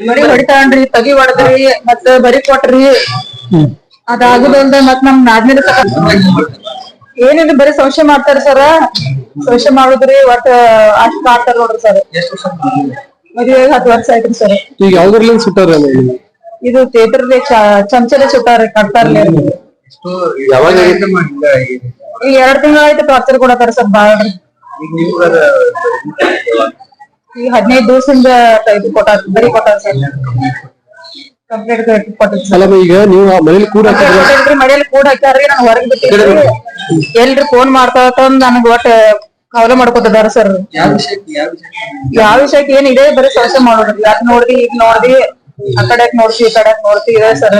ಮಳಿ ಹೊಡಿತಾನ್ರಿ ತಗಿ ಹೊಡದ್ರಿ ಮತ್ತ ಬರಿ ಕೊಟ್ರಿ. ಅದಾಗುದಂದ ಮತ್ ನಮ್ ನಾದ್ನಿರ ಏನಿಲ್ಲ ಬರೀ ಸಂಶಯ ಮಾಡ್ತಾರ ಸರ ಸಂಶಯ ಮಾಡುದ್ರಿ ಒಟ್ಟ ಅಷ್ಟ್ ಮಾಡ್ತಾರ ನೋಡ್ರಿ ಸರ್ ಮದುವೆ ಹತ್ತು ವರ್ಷ ಆಯ್ತ್ರಿ ಸರ್ ಈಗ ಯಾವ್ದ್ರಲ್ಲಿ ಸುಟ್ಟಾರ ಇದು ಥಿಯೇಟರ್ ಚಮಚಲೆ ಸುಟ್ಟಾರ ಕಟ್ತಾರ್ಲಿ. ಯಾವಾಗ ಈಗ ಎರಡ್ ತಿಂಗಳ ಆಯ್ತು ಟಾರ್ಚರ್ ಕೊಡತಾರ ಸರ್ ಬಾಳ್ರಿ ಈಗ ಹದಿನೈದು ದಿವಸದಿಂದ ಇದು ಕೊಟ್ಟಾರ ಬರೀ ಕೊಟ್ಟಾರ ಸರ್ ಕಂಪ್ಲೇಂಟ್ ಈಗ ನೀವು ಆ ಮನೇಲಿ ಕೂಡ ಮನೆಯಲ್ಲಿ ಮಳೆಯಲ್ಲಿ ಕೂಡ ಹಾಕ್ಯಾರ್ರಿ ನಾನ್ ಹೊರಗ್ ಬಿಟ್ಟಿದ್ರಿ ಎಲ್ರಿ ಫೋನ್ ಮಾಡ್ತಾ ಅಂದ್ ನನಗ್ ಒಟ್ಟ ಕವಲ ಮಾಡ್ಕೊತಿದಾರ ಸರ್ ಯಾವ ವಿಷಯಕ್ಕೆ ಏನ್ ಇದೆ ಬರೀ ಸಂಶಯ ಮಾಡೋದ್ರಿ ಅದ್ ನೋಡ್ದಿ ಈಗ ನೋಡ್ದಿ ಆ ಕಡೆ ನೋಡ್ತಿ ಈ ಕಡೆ ನೋಡ್ತಿ ಇದೆ ಸರ್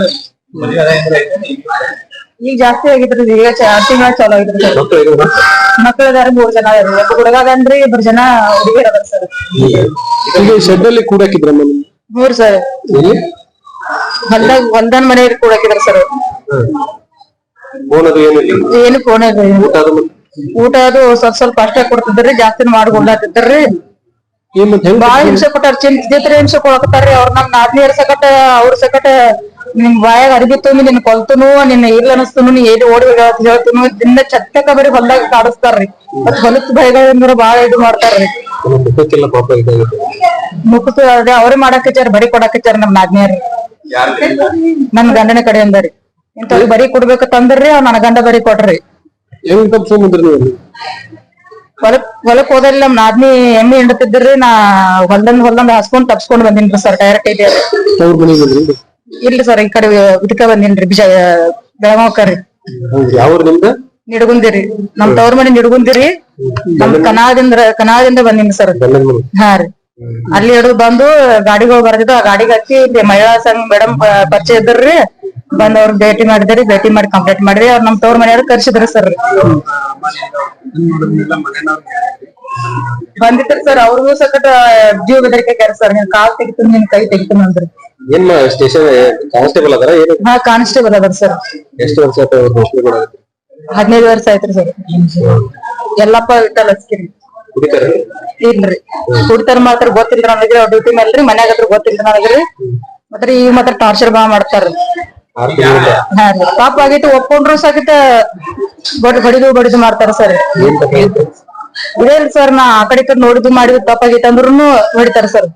ಈಗ ಜಾಸ್ತಿ ಆಗಿದ್ರಿ ಈಗ ಆರ್ ತಿಂಗಳ ಚಾಲೂ ಆಗಿದ್ರಿ ಸರ್ ಮಕ್ಳು ಅದಾರ ಮೂರ್ ಜನ ಅದಾರಿ ಒಬ್ಬ ಹುಡುಗ ಅಂದ್ರೆ ಇಬ್ರು ಜನ ಹುಡುಗಿಯರ್ ಅದಾರ ಸರ್ ಈಗ ಶೆಡ್ ಅಲ್ಲಿ ಮೂರ್ ಸರ್. ಹೊಲ್ದಾಗ ಒಂದನ್ ಮನೆಯಲ್ಲಿ ಕೂಡಾಕಿದ್ರ ಸರ್ ಫೋನ್ ಅದು ಏನಿಲ್ಲ ಏನು ಫೋನ್ ಊಟ ಅದು ಸ್ವಲ್ಪ ಸ್ವಲ್ಪ ಅಷ್ಟೇ ಕೊಡ್ತಿದ್ರಿ ಜಾಸ್ತಿ ಮಾಡ್ಕೊಂಡ್ರಿ ಕೊಡ್ಲಾತಿದ್ರಿ ಏನ್ ಮತ್ತೆ ಹೆಂಗ್ ಬಾಳ ಹಿಂಸೆ ಕೊಟ್ಟಾರ ಚಿಂತಿದ್ರೆ ಹಿಂಸೆ ಕೊಡಕತ್ತಾರ್ರಿ. ಅವ್ರ ನಮ್ ನಾದ್ನಿಯರ್ ಸಕಟ ಅವ್ರ ಸಕಟ ನಿಮ್ ಬಾಯಾಗ ಅರ್ಬಿ ತುಂಬಿ ನಿನ್ ಕೊಲ್ತನು ನಿನ್ನ ಇಲ್ಲ ಅನಸ್ತನು ನೀ ಏನ್ ಓಡಿ ಹೇಳ್ತುನು ನಿನ್ನ ಚತ್ತಕ ಬರೀ ಹೊಲ್ದಾಗ ಕಾಡಿಸ್ತಾರ್ರಿ. ಮತ್ ಹೊಲತ್ ಭಯಗಳಿಂದ ಬಾಳ ಇದು ಮಾಡ್ತಾರ್ರಿ. ಮುಖಕ್ಕೆಲ್ಲ ಪಾಪ ಇದಾಗುತ್ತೆ ಮುಖಕ್ಕೆ ಅದೇ ಅವ್ರೇ ಮಾಡಾಕಚ್ಚಾರ ಬರಿ ಕೊಡಾಕಚ್ಚಾರ ನಮ್ ನಾದ್ನಿಯರ್ ನನ್ ಗಂಡನ ಕಡೆಯಿಂದ ರೀ. ಇಂತ ಬರಿ ಕೊಡ್ಬೇಕಂತಂದ್ರಿ ಅವ್ ನನ್ ಗಂಡ ಬರಿ ಕೊಡ್ರಿ ಮುಂದ್ರಿ ನೀವು? ಹೊಲಕ್ ಹೊಲಕ್ ಹೋದಲ್ಲಿ ನಮ್ ನಾದ್ನಿ ಎಮ್ಮಿ ಹಿಂಡತಿದ್ರಿ ನಾ ಹೊಲ್ದಂದ್ ಹೊಲ್ದಂದ್ ಹಾಸ್ಕೊಂಡ್ ತಪ್ಸ್ಕೊಂಡ್ ಬಂದಿನ್ರಿ ಸರ್ ಡೈರೆಕ್ಟ್ ಇದೆ ಇಲ್ರಿ ಸರ್ ಈ ಕಡೆ ಇದಕ್ಕ ಬಂದೇನ್ರಿ ಬಿಜ ಬೆಳಗಾವ್ಕರಿ. ಯಾವ ನಿಡಗುಂದಿರಿ. ನಮ್ ತವ್ರ ಮನೆ ನಿಡಗುಂದಿರಿ. ನಮ್ ಕನಾದಿಂದ ಕನಾದಿಂದ ಬಂದಿನಿ ಸರ್. ಹಾ ರೀ. ಅಲ್ಲಿ ಹಿಡಿದು ಬಂದು ಗಾಡಿಗಳು ಬರ್ದಿದ್ದು ಆ ಗಾಡಿಗೆ ಹಚ್ಚಿ ಇಲ್ಲಿ ಮಹಿಳಾ ಸಂಘ ಮೇಡಮ್ ಪರಿಚಯ ಇದ್ರಿ ಬಂದ್ ಅವ್ರ ಭೇಟಿ ಮಾಡಿದ್ರಿ ಭೇಟಿ ಮಾಡಿ ಕಂಪ್ಲೇಂಟ್ ಮಾಡಿದ್ರಿ. ಅವ್ರ ನಮ್ ತವ್ರ ಮನೆಯವ್ರು ಕರ್ಸಿದ್ರಿ ಸರ್. ಬಂದಿತ್ರಿ ಸರ್ ಅವ್ರಿಗೂ ಸಕಟ ಜೀವ ಬೆದರಿಕೆ ಸರ್ ನೀನ್ ಕಾಲ್ ತೆಗಿತೀನಿ ನಿನ್ ಕೈ ತೆಗಿತೀನಿ ಅಂದ್ರಿ. ಏನ್ ಸ್ಟೇಷನ್ ಕಾನ್ಸ್ಟೇಬಲ್ ಅದರ? ಏನು? ಹಾ ಕಾನ್ಸ್ಟೇಬಲ್ ಅದಾರ ಸರ್ ಎಷ್ಟು ವರ್ಷ ಆಯ್ತು ಅವ್ರು ದೋಷಿಗಳು ಆಗುತ್ತೆ? ಹದಿನೈದು ವರ್ಷ ಆಯ್ತ್ರಿ ಸರ್ ಎಲ್ಲಪ್ಪ ವಿಠಲ್ ಹಚ್ಕಿರಿ ಕುಡಿತಾರ? ಇಲ್ರಿ. ಕುಡ್ತಾರ ಮಾತ್ರ ಗೊತ್ತಿಲ್ರಿ ನನಗ್ರಿ ಅವ್ರ ಡ್ಯೂಟಿ ಮೇಲ್ರಿ ಮನ್ಯಾಗ ಅದ್ರ ಗೊತ್ತಿಲ್ರಿ ನನಗ್ರಿ ಮತ್ರಿ ಈಗ ಮಾತ್ರ ಟಾರ್ಚರ್ ಬಾ ಮಾಡ್ತಾರ ಆರು ತಿಂಗಳಿಂದ ಹಾ ರೀ. ಪಾಪ ಆಗೈತಿ ಒಪ್ಕೊಂಡ್ರು ಸಾಕಿತ್ತ ಬಡ್ ಬಡಿದು ಬಡಿದು ಮಾಡ್ತಾರ ಸರ್ ಏನ್ ತಪ್ಪಾಯ್ತು ಸರ್ ನಾ ಆ ಕಡೆ ಈ ಕಡೆ ನೋಡಿದ್ದು ಮಾಡಿದ್ದು ತಪ್ಪಾಗೈತೆ ಅಂದ್ರೂ ಹೊಡಿತಾರ ಸರ್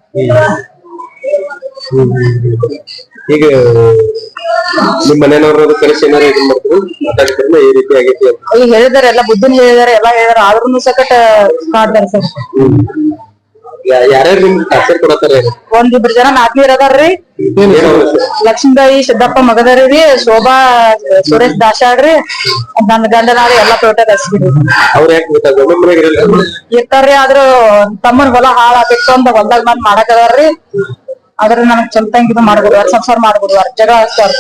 ಈಗ ನಿಮ್ ಮನೆಯವ್ರ ಕೆಲಸ ಏನಾರ ಇದನ್ ಮಾಡಿದ್ರು ಮಾತಾಡಿದ್ರೆ ಈ ರೀತಿ ಆಗೈತಿ ಅಂತ. ಈಗ ಹೇಳಿದಾರೆ ಎಲ್ಲ ಬುದ್ಧನ್ ಹೇಳಿದಾರೆ ಎಲ್ಲಾ ಹೇಳಿದಾರೆ. ಆದ್ರೂ ಸಕಟ ಮಾಡ್ತಾರೆ ಸರ್. ಯಾರ್ಯಾರು ನಿಮ್ಗೆ ಟಾರ್ಚರ್ ಕೊಡತ್ತಾರ? ಒಂದಿಬ್ರು ಜನ ನಾಲ್ಕನೇರ್ ಅದಾರ್ರಿ. ಲಕ್ಷ್ಮೀಬಾಯಿ ಸಿದ್ದಪ್ಪ ಮಗದರಿ ಶೋಭಾ ಸುರೇಶ್ ದಾಶಾಡ್ರಿ ನನ್ ಗಂಡನಾರಿ ಎಲ್ಲಾ ತೋಟದ ಹಚ್ಬಿಡ್ರಿ ಅವ್ರ ಯಾಕೆ ಗೊತ್ತಾಗ ಮನೆಗೆ ಇರ್ತಾರ್ರಿ ಆದ್ರ ತಮ್ಮನ್ ಹೊಲ ಹಾಳ ಆಗಿತ್ತು ಅಂತ ಹೊಲ್ದಾಗ ಮಾಡಕ್ ಮಾಡಕದಾರ್ರಿ ಆದ್ರ ನನಗ್ ಚಂತಂಗ್ ಇದು ಮಾಡ್ಬೋದು ಸಂಸಾರ ಮಾಡ್ಬೋದು ಜಗಳ ಹಚ್ತಾರ